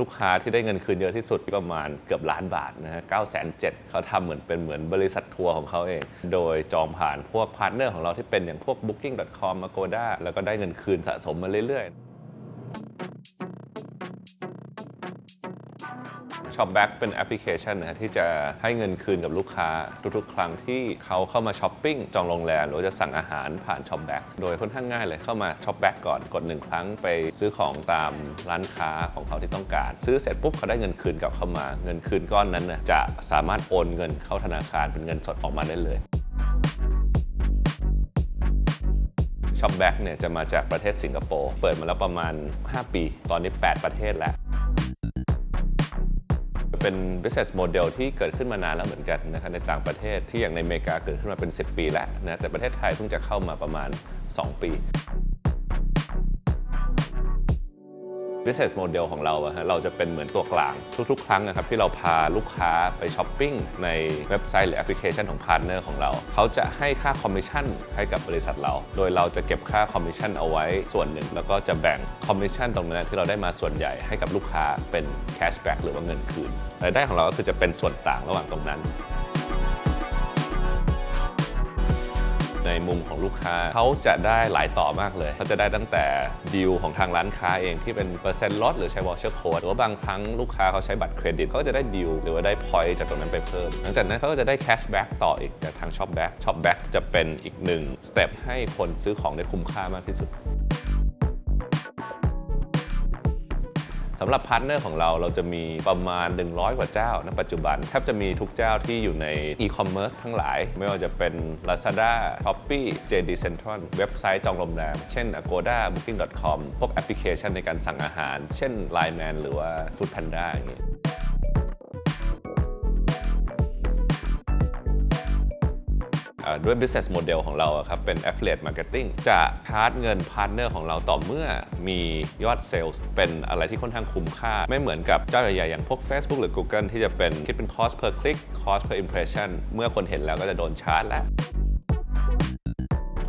ลูกค้าที่ได้เงินคืนเยอะที่สุดประมาณเกือบล้านบาทนะฮะ9 7 0 0เขาทำเหมือนเป็นเหมือนบริษัททัวร์ของเขาเอง โดยจองผ่านพวกพาร์ทเนอร์ของเราที่เป็นอย่างพวก booking.com agoda แล้วก็ได้เงินคืนสะสมมาเรื่อยๆ ช็อปแบ็กเป็นแอปพลิเคชันนะที่จะให้เงินคืนกับลูกค้าทุกๆ ครั้งที่เขาเข้ามาช้อปปิ้งจองโรงแรมหรือจะสั่งอาหารผ่านช็อปแบ็กโดยค่อนข้างง่ายเลยเข้ามาช็อปแบ็กก่อนกดหนึ่งครั้งไปซื้อของตามร้านค้าของเขาที่ต้องการ ซื้อเสร็จปุ๊บเขาได้เงินคืนกลับเข้ามา เงินคืนก้อนนั้นนะจะสามารถโอนเงินเข้าธนาคารเป็นเงินสดออกมาได้เลยช็อปแบ็กเนี่ยจะมาจากประเทศสิงคโปร์ เปิดมาแล้วประมาณ 5 ปี ตอนนี้ 8 ประเทศแล้ว เป็น business model ที่เกิดขึ้นมานานแล้วเหมือนกันนะครับในต่างประเทศที่อย่างในอเมริกาเกิดขึ้นมาเป็น 10 ปีแล้วนะแต่ประเทศไทยเพิ่งจะเข้ามาประมาณ 2 ปี business model ของเราอะฮะเราจะเป็นเหมือนตัวกลางทุกๆ ครั้งนะครับที่เราพาลูกค้าไปช้อปปิ้งในเว็บไซต์หรือแอปพลิเคชันของพาร์ทเนอร์ของเรา เขาจะให้ค่าคอมมิชชั่นให้กับบริษัทเรา โดยเราจะเก็บค่าคอมมิชชั่นเอาไว้ส่วนหนึ่ง แล้วก็จะแบ่งคอมมิชชั่นตรงนั้นที่เราได้มาส่วนใหญ่ให้กับลูกค้าเป็นแคชแบ็กหรือว่าเงินคืนรายได้ของเราก็คือจะเป็นส่วนต่างระหว่างตรงนั้น ในมุมของลูกค้าเขาจะได้หลายต่อมากเลยเขาจะได้ตั้งแต่ดีลของทางร้านค้าเองที่เป็นเปอร์เซ็นต์ลดหรือใช้วอชเชอร์โค้ดหรือว่าบางครั้งลูกค้าเขาใช้บัตรเครดิตเขาก็จะได้ดีลหรือว่าได้พอยต์จากตรงนั้นไปเพิ่ม หลังจากนั้นเขาก็จะได้แคชแบ็กต่ออีกจากทางช็อปแบ็กช็อปแบ็กจะเป็นอีกหนึ่งสเต็ปให้คนซื้อของได้คุ้มค่ามากที่สุด สำหรับพาร์ทเนอร์ของเราเราจะมีประมาณ 100 กว่าเจ้าณปัจจุบันแทบจะมีทุกเจ้าที่อยู่ในอีคอมเมิร์ซทั้งหลาย ไม่ว่าจะเป็น Lazada, Shopee, JD Central เว็บไซต์จองโรงแรม เช่น Agoda, Booking.com พวกแอปพลิเคชันในการสั่งอาหาร เช่น Line Man หรือว่า Foodpanda อย่างนี้ ด้วย business model ของเราครับเป็น affiliate marketing จะชาร์จเงินพาร์ทเนอร์ของเราต่อเมื่อมียอดเซลล์เป็นอะไรที่ค่อนข้างคุ้มค่า ไม่เหมือนกับเจ้าใหญ่ๆ อย่างพวก Facebook หรือ Google ที่จะเป็นคิดเป็น cost per click cost per impression เมื่อคนเห็นแล้วก็จะโดนชาร์จแล้ว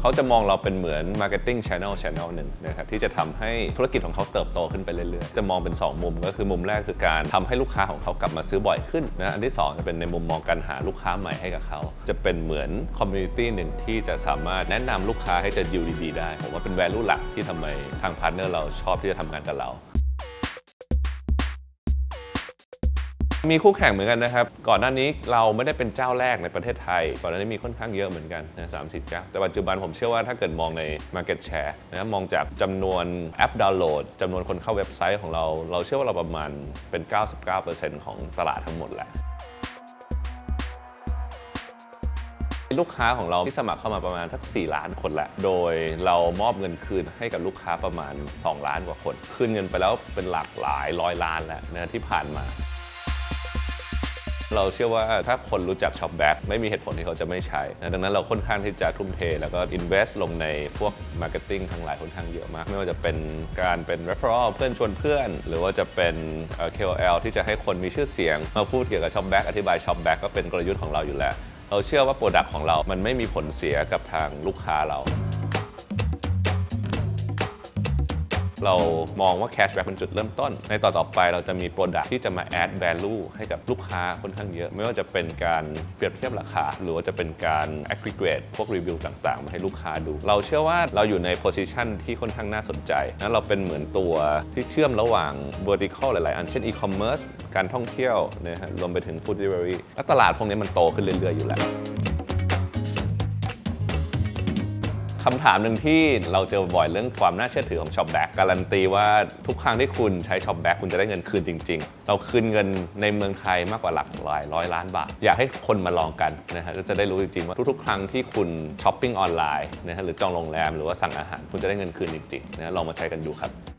เขาจะมองเราเป็นเหมือน Marketing Channel Channel หนึ่งนะครับที่จะทำให้ธุรกิจของเขาเติบโตขึ้นไปเรื่อยๆ จะมองเป็น 2 มุมก็คือมุมแรกคือการทำให้ลูกค้าของเขากลับมาซื้อบ่อยขึ้นนะอันที่ 2 จะเป็นในมุมมองการหาลูกค้าใหม่ให้กับเขา จะเป็นเหมือนคอมมูนิตี้หนึ่งที่จะสามารถแนะนำลูกค้าให้จะดิวดีๆได้ผมว่าเป็น value หลักที่ทำไมทางพาร์ทเนอร์เราชอบที่จะทำงานกับเรา มีคู่แข่งเหมือนกันนะครับ ก่อนหน้านี้เราไม่ได้เป็นเจ้าแรกในประเทศไทย ก่อนหน้านี้มีค่อนข้างเยอะเหมือนกันนะสามสิบเจ้า แต่ปัจจุบันผมเชื่อว่าถ้าเกิดมองใน Market Share นะมองจากจำนวนแอปดาวน์โหลดจำนวนคนเข้าเว็บไซต์ของเรา เราเชื่อว่าเราประมาณเป็น 99%ของตลาดทั้งหมดแหละลูกค้าของเราที่สมัครเข้ามาประมาณสัก 4 ล้านคนแหละ โดยเรามอบเงินคืนให้กับลูกค้าประมาณ 2 ล้านกว่าคน คืนเงินไปแล้วเป็นหลักหลายร้อยล้านแล้วนะที่ผ่านมา เราเชื่อว่าถ้าคนรู้จักช็อปแบ็กไม่มีเหตุผลที่เขาจะไม่ใช้นะดังนั้นเราค่อนข้างที่จะทุ่มเท แล้วก็ invest ลงในพวก marketing ทั้งหลายค่อนข้างเยอะมาก ไม่ว่าจะเป็นการเป็น referral เพื่อนชวนเพื่อน หรือว่าจะเป็น KOL ที่จะให้คนมีชื่อเสียง มาพูดเกี่ยวกับช็อปแบ็กอธิบายช็อปแบ็กก็เป็นกลยุทธ์ของเราอยู่แล้ว เราเชื่อว่าโปรดักต์ของเรา มันไม่มีผลเสียกับทางลูกค้าเรา เรามองว่า cashback เป็นจุดเริ่มต้น ในต่อต่อไปเราจะมี Product ที่จะมา add value ให้กับลูกค้าค่อนข้างเยอะ ไม่ว่าจะเป็นการเปรียบเทียบราคา หรือว่าจะเป็นการ aggregate พวกรีวิวต่างๆ มาให้ลูกค้าดู เราเชื่อว่าเราอยู่ใน position ที่ค่อนข้างน่าสนใจนะเราเป็นเหมือนตัวที่เชื่อมระหว่าง vertical หลายๆ อันเช่น e-commerce การท่องเที่ยวนะฮะรวมไปถึง food delivery และตลาดพวกนี้มันโตขึ้นเรื่อยๆอยู่แล้ว คำถามหนึ่งที่เราเจอบ่อยเรื่องความน่าเชื่อถือของช็อปแบ็กการันตีว่าทุกครั้งที่คุณใช้ช็อปแบ็กคุณจะได้เงินคืนจริง ๆ เราคืนเงินในเมืองไทยมากกว่าหลักหลายร้อยล้านบาท อยากให้คนมาลองกันนะฮะจะได้รู้จริงๆว่าทุกๆ ครั้งที่คุณช้อปปิ้งออนไลน์นะฮะหรือจองโรงแรมหรือว่าสั่งอาหารคุณจะได้เงินคืนจริงๆนะลองมาใช้กันดูครับ